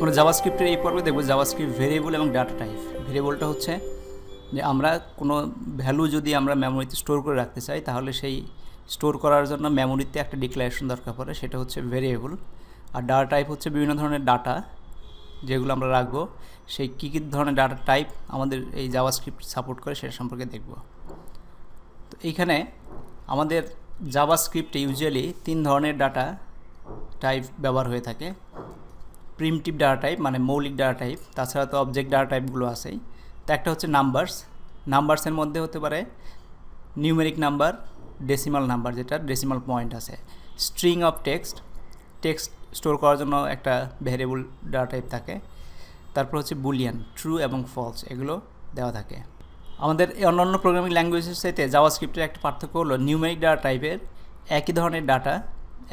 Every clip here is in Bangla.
আমরা জাভাস্ক্রিপ্টের এই পর্বে দেখব জাভাস্ক্রিপ্ট ভেরিয়েবল এবং ডাটা টাইপ ভেরিয়েবলটা হচ্ছে যে আমরা কোনো ভ্যালু যদি আমরা মেমোরিতে স্টোর করে রাখতে চাই, তাহলে সেই স্টোর করার জন্য মেমোরিতে একটা ডিক্লারেশন দরকার পড়ে, সেটা হচ্ছে ভেরিয়েবল আর ডাটা টাইপ হচ্ছে বিভিন্ন ধরনের ডাটা যেগুলো আমরা রাখব। সেই কী কী ধরনের ডাটা টাইপ আমাদের এই জাভাস্ক্রিপ্ট সাপোর্ট করে সেটা সম্পর্কে দেখব। তো এইখানে আমাদের জাভাস্ক্রিপ্টে ইউজুয়ালি তিন ধরনের ডাটা টাইপ ব্যবহার হয়ে থাকে। প্রিমটিভ ডাটা টাইপ মানে মৌলিক ডাটা টাইপ তাছাড়া তো অবজেক্ট ডাটা টাইপগুলো আছেই। তো একটা হচ্ছে নাম্বারস নাম্বারসের মধ্যে হতে পারে নিউমেরিক নাম্বার ডেসিমাল নাম্বার যেটা ডেসিমাল পয়েন্ট আছে। String of text text store করার জন্য একটা ভ্যারিয়েবল ডাটা টাইপ থাকে। তারপর হচ্ছে বুলিয়ান ট্রু এবং ফলস এগুলো দেওয়া থাকে। আমাদের অন্যান্য প্রোগ্রামিং ল্যাঙ্গুয়েজের সাথে জাভাস্ক্রিপ্টের একটা পার্থক্য হলো নিউমেরিক ডাটা টাইপের একই ধরনের ডাটা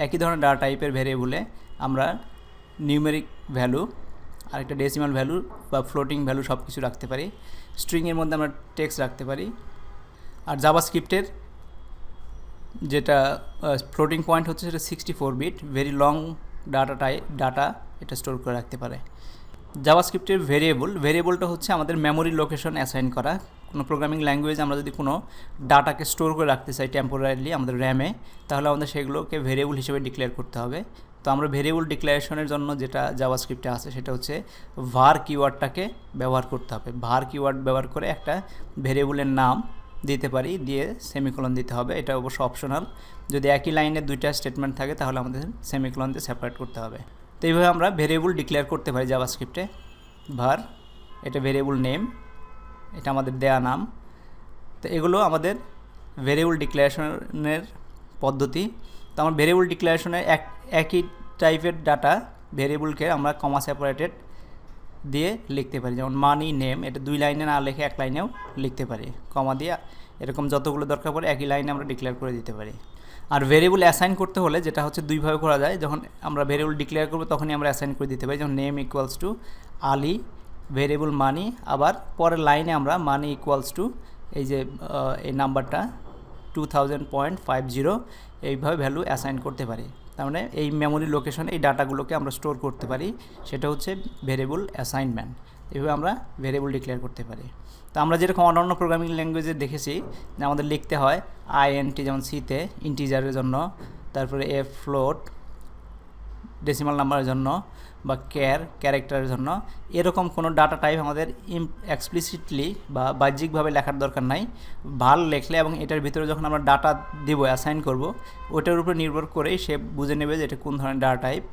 একই ধরনের ডাটা টাইপের ভ্যারিয়েবলে আমরা নিউমেরিক ভ্যালু আর একটা ডেসিমাল ভ্যালু বা ফ্লোটিং ভ্যালু সব কিছু রাখতে পারি। স্ট্রিংয়ের মধ্যে আমরা টেক্সট রাখতে পারি। আর জাভাস্ক্রিপ্টের যেটা ফ্লোটিং পয়েন্ট হচ্ছে সেটা sixty four bit very long data type data এটা স্টোর করে রাখতে পারে। জাভাস্ক্রিপ্টের ভেরিয়েবল ভেরিয়েবলটা হচ্ছে আমাদের মেমোরি লোকেশন অ্যাসাইন করা। কোনো প্রোগ্রামিং ল্যাঙ্গুয়েজ আমরা যদি কোনো ডাটাকে স্টোর করে রাখতে চাই টেম্পোরারিলি আমাদের র্যামে তাহলে আমাদের সেগুলোকে ভেরিয়েবল হিসেবে ডিক্লেয়ার করতে হবে। তো আমরা ভেরিয়েবল ডিক্লারেশনের জন্য যেটা জাভাস্ক্রিপ্টে আছে, সেটা হচ্ছে ভার কিওয়ার্ডটাকে ব্যবহার করতে হবে। ভার কিওয়ার্ড ব্যবহার করে একটা ভেরিয়েবলের নাম দিতে পারি, দিয়ে সেমিকোলন দিতে হবে। এটা অবশ্য অপশনাল যদি একই লাইনে দুইটা স্টেটমেন্ট থাকে, তাহলে আমাদের সেমিকোলন দিয়ে সেপারেট করতে হবে। তো এইভাবে আমরা ভেরিয়েবল ডিক্লেয়ার করতে পারি জাভাস্ক্রিপ্টে ভার এটা ভেরিয়েবল নেম এটা আমাদের দেয়া নাম। তো এগুলো আমাদের ভেরিয়েবল ডিক্লারেশনের পদ্ধতি। তো আমার ভেরিয়েবল ডিক্লারেশনে এক, একই টাইপের ডাটা ভেরিয়েবলকে আমরা কমা সেপারেটেড দিয়ে লিখতে পারি। যেমন মানি নেম এটা দুই লাইনে না লিখে এক লাইনেও লিখতে পারি। কমা দিয়ে এরকম যতগুলো দরকার পড়ে একই লাইনে আমরা ডিক্লেয়ার করে দিতে পারি। আর ভেরিয়েবল অ্যাসাইন করতে হলে যেটা হচ্ছে দুইভাবে করা যায়, যখন আমরা ভেরিয়েবল ডিক্লেয়ার করব তখনই আমরা অ্যাসাইন করে দিতে পারি। যেমন name equals to Ali variable money আবার পরের লাইনে আমরা মানি ইকুয়ালস টু এই যে এই নাম্বারটা two thousand point five zero এইভাবে ভ্যালু অ্যাসাইন করতে পারি। তার মানে এই মেমোরি লোকেশন এই ডাটাগুলোকে আমরা স্টোর করতে পারি। সেটা হচ্ছে ভেরিয়েবল অ্যাসাইনমেন্ট এভাবে আমরা ভেরিয়েবল ডিক্লেয়ার করতে পারি। তো আমরা যেরকম অন্যান্য প্রোগ্রামিং ল্যাঙ্গুয়েজে দেখেছি, যে আমাদের লিখতে হয় আইএনটি যেমন সিতে ইন্টিজারের জন্য, তারপরে এ ফ্লোট ডেসিমাল নাম্বারের জন্য বা ক্যার ক্যারেক্টারের জন্য। এরকম কোনো ডাটা টাইপ আমাদের ইম এক্সপ্লিসিটলি বা বাহ্যিকভাবে লেখার দরকার নাই। ভালো লেখলে এবং এটার ভিতরে যখন আমরা ডাটা দেব অ্যাসাইন করব, ওটার উপর নির্ভর করেই সে বুঝে নেবে যে এটা কোন ধরনের ডাটা টাইপ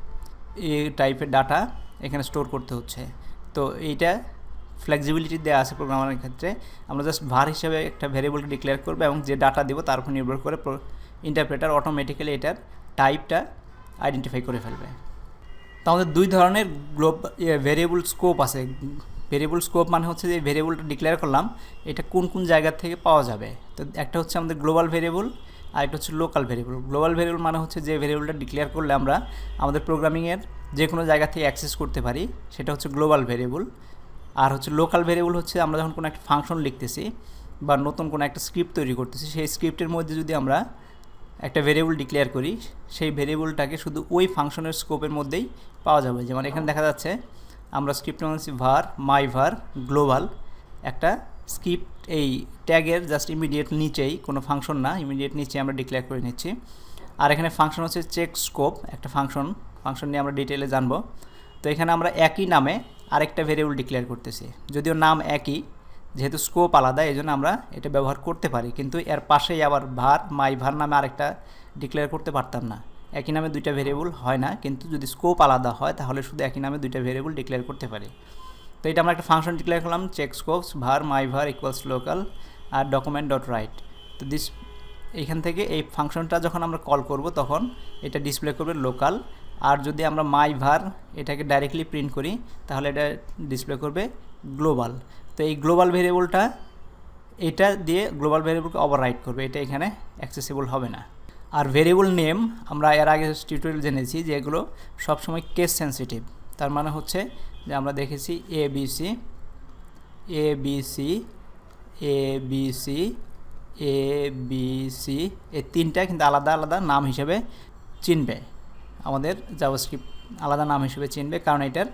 এই টাইপের ডাটা এখানে স্টোর করতে হচ্ছে। তো এইটা ফ্লেক্সিবিলিটি দেওয়া আছে প্রোগ্রামারের ক্ষেত্রে। আমরা জাস্ট ভার হিসেবে একটা ভেরিয়েবলকে ডিক্লেয়ার করব এবং যে ডাটা দেবো, তার উপর নির্ভর করে ইন্টারপ্রেটার অটোমেটিক্যালি এটার টাইপটা আইডেন্টিফাই করে ফেলবে। তো আমাদের দুই ধরনের গ্লোব ভেরিয়েবল স্কোপ আছে। ভেরিয়েবল স্কোপ মানে হচ্ছে যে ভেরিয়েবলটা ডিক্লেয়ার করলাম, এটা কোন কোন জায়গা থেকে পাওয়া যাবে। তো একটা হচ্ছে আমাদের গ্লোবাল ভেরিয়েবল আর একটা হচ্ছে লোকাল ভেরিয়েবল গ্লোবাল ভেরিয়েবল মানে হচ্ছে যে ভেরিয়েবলটা ডিক্লেয়ার করলে আমরা আমাদের প্রোগ্রামিংয়ের যে কোনো জায়গা থেকে অ্যাক্সেস করতে পারি, সেটা হচ্ছে গ্লোবাল ভেরিয়েবল আর হচ্ছে লোকাল ভেরিয়েবল হচ্ছে আমরা যখন কোনো একটা ফাংশন লিখতেছি বা নতুন কোনো একটা স্ক্রিপ্ট তৈরি করতেছি, সেই স্ক্রিপ্টের মধ্যে যদি আমরা একটা ভেরিয়েবল ডিক্লেয়ার করি, সেই ভেরিয়েবলটাকে শুধু ওই ফাংশনের স্কোপের মধ্যেই পাওয়া যাবে। যেমন এখানে দেখা যাচ্ছে, আমরা স্ক্রিপ্টের মধ্যে ভার মাই ভার গ্লোবাল একটা স্ক্রিপ্ট এই ট্যাগের জাস্ট ইমিডিয়েট নিচেই, কোনো ফাংশন না ইমিডিয়েট নিচে আমরা ডিক্লেয়ার করে নিচ্ছি। আর এখানে ফাংশন হচ্ছে চেক স্কোপ একটা ফাংশন ফাংশন নিয়ে আমরা ডিটেলে জানব। তো এখানে আমরা একই নামে আরেকটা ভেরিয়েবল ডিক্লেয়ার করতেছি। যদিও নাম একই যেহেতু স্কোপ আলাদা এই জন্য আমরা এটা ব্যবহার করতে পারি। কিন্তু এর পাশেই আবার ভার মাই ভার নামে আরেকটা ডিক্লেয়ার করতে পারতাম না। একই নামে দুইটা ভেরিয়েবল হয় না, কিন্তু যদি স্কোপ আলাদা হয়, তাহলে শুধু একই নামে দুইটা ভেরিয়েবল ডিক্লেয়ার করতে পারি। তো এটা আমরা একটা ফাংশন ডিক্লেয়ার করলাম check scopes var my var equals local R document dot write তো দিস এইখান থেকে এই ফাংশনটা যখন আমরা কল করব, তখন এটা ডিসপ্লে করবে লোকাল আর যদি আমরা মাই ভার এটাকে ডাইরেক্টলি প্রিন্ট করি, তাহলে এটা ডিসপ্লে করবে গ্লোবাল তো এই গ্লোবাল ভেরিয়েবলটা এটা দিয়ে গ্লোবাল ভেরিয়েবলকে ওভাররাইট করবে। এটা এখানে অ্যাক্সেসিবল হবে না। আর ভেরিয়েবল নেম আমরা এর আগে টিউটোরিয়াল জেনেছি যে এগুলো সবসময় কেস সেন্সিটিভ তার মানে হচ্ছে যে আমরা দেখেছি A B C A B C A B C A B C এই তিনটা কিন্তু আলাদা আলাদা নাম হিসেবে চিনবে। আমাদের জাভাস্ক্রিপ্ট আলাদা নাম হিসেবে চিনবে, কারণ এটার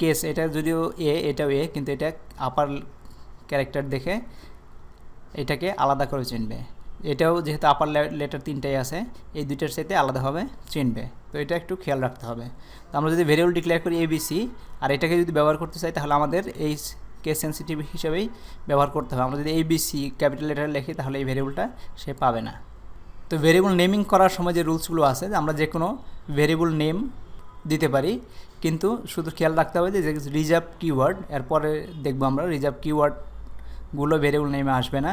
কেস, এটা যদিও এ, এটাও এ, কিন্তু এটা আপার ক্যারেক্টার দেখে এটাকে আলাদা করে চিনবে। এটাও যেহেতু আপার লেটার তিনটাই আছে, এই দুইটার সাথে আলাদাভাবে চিনবে। তো এটা একটু খেয়াল রাখতে হবে। তো আমরা যদি ভেরিয়েবল ডিক্লেয়ার করি এবিসি আর এটাকে যদি ব্যবহার করতে চাই, তাহলে আমাদের এই কেস সেন্সিটিভ হিসেবেই ব্যবহার করতে হবে। আমরা যদি এবিসি ক্যাপিটাল লেটার লিখি, তাহলে এই ভেরিয়েবলটা সে পাবে না। তো ভেরিয়েবল নেমিং করার সময় যে রুলসগুলো আছে, আমরা যে কোনো ভেরিয়েবল নেম দিতে পারি। কিন্তু শুধু খেয়াল রাখতে হবে যে রিজার্ভ কিওয়ার্ড এরপরে দেখব আমরা রিজার্ভ কিওয়ার্ডগুলো ভেরিয়েবল নেমে আসবে না।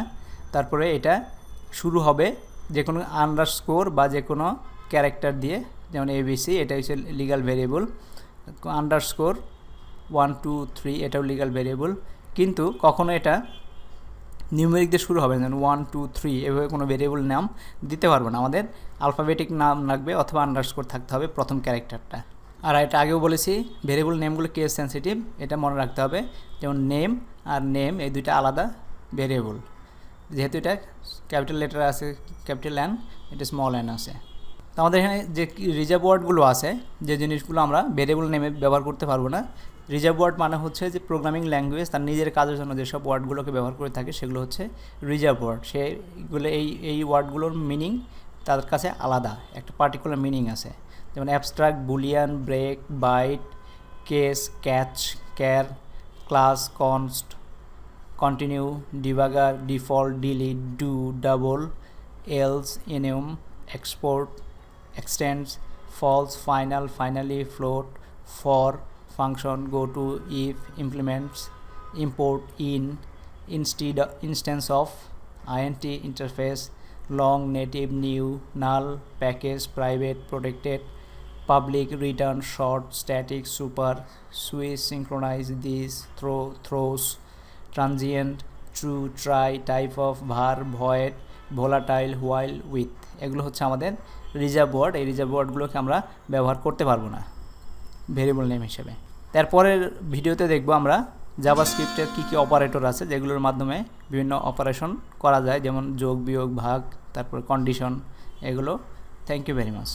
তারপরে এটা শুরু হবে যে কোনো আন্ডার স্কোর বা যে কোনো ক্যারেক্টার দিয়ে, যেমন এবিসি এটা হচ্ছে legal variable underscore one two three এটাও লিগাল ভেরিয়েবল কিন্তু কখনো এটা নিউমেরিক দিয়ে শুরু হবে যেমন ওয়ান টু থ্রি এভাবে কোনো ভেরিয়েবল নাম দিতে পারব না। আমাদের আলফাবেটিক নাম লাগবে অথবা আন্ডারস্কোর থাকতে হবে প্রথম ক্যারেক্টারটা আর এটা আগেও বলেছি ভেরিয়েবল নেমগুলো কেস সেন্সিটিভ এটা মনে রাখতে হবে। যেমন নেম আর নেম এই দুইটা আলাদা ভেরিয়েবল যেহেতু এটা ক্যাপিটাল লেটার আছে ক্যাপিটাল অ্যান এটা স্মল অ্যান আছে। তো আমাদের এখানে যে রিজার্ভ ওয়ার্ডগুলো আছে, যে জিনিসগুলো আমরা ভেরিয়েবল নেমে ব্যবহার করতে পারব না রিজার্ভ ওয়ার্ড মানে হচ্ছে যে প্রোগ্রামিং ল্যাঙ্গুয়েজ তার নিজের কাজের জন্য যেসব ওয়ার্ডগুলোকে ব্যবহার করে থাকে, সেগুলো হচ্ছে রিজার্ভ ওয়ার্ড সেগুলো এই এই ওয়ার্ডগুলোর মিনিং তাদের কাছে আলাদা, একটা পার্টিকুলার মিনিং আছে। যেমন abstract boolean break byte case catch char class const continue debugger default delete do double else enum export extends false final finally float for function go to if implements import in instead instance of int interface long native new null package private protected public return short, static, super switch synchronize these throw, throws, transient, true, try, type of, var, void, volatile, while with এগুলো হচ্ছে আমাদের রিজার্ভ ওয়ার্ড এই রিজার্ভ ওয়ার্ডগুলোকে আমরা ব্যবহার করতে পারব না ভেরিয়েবল নেম হিসেবে। তারপরের ভিডিওতে দেখব আমরা জাভা স্ক্রিপ্টের কী কী অপারেটর আছে, যেগুলোর মাধ্যমে বিভিন্ন অপারেশন করা যায়, যেমন যোগ, বিয়োগ, ভাগ, তারপর কন্ডিশন এগুলো। Thank you very much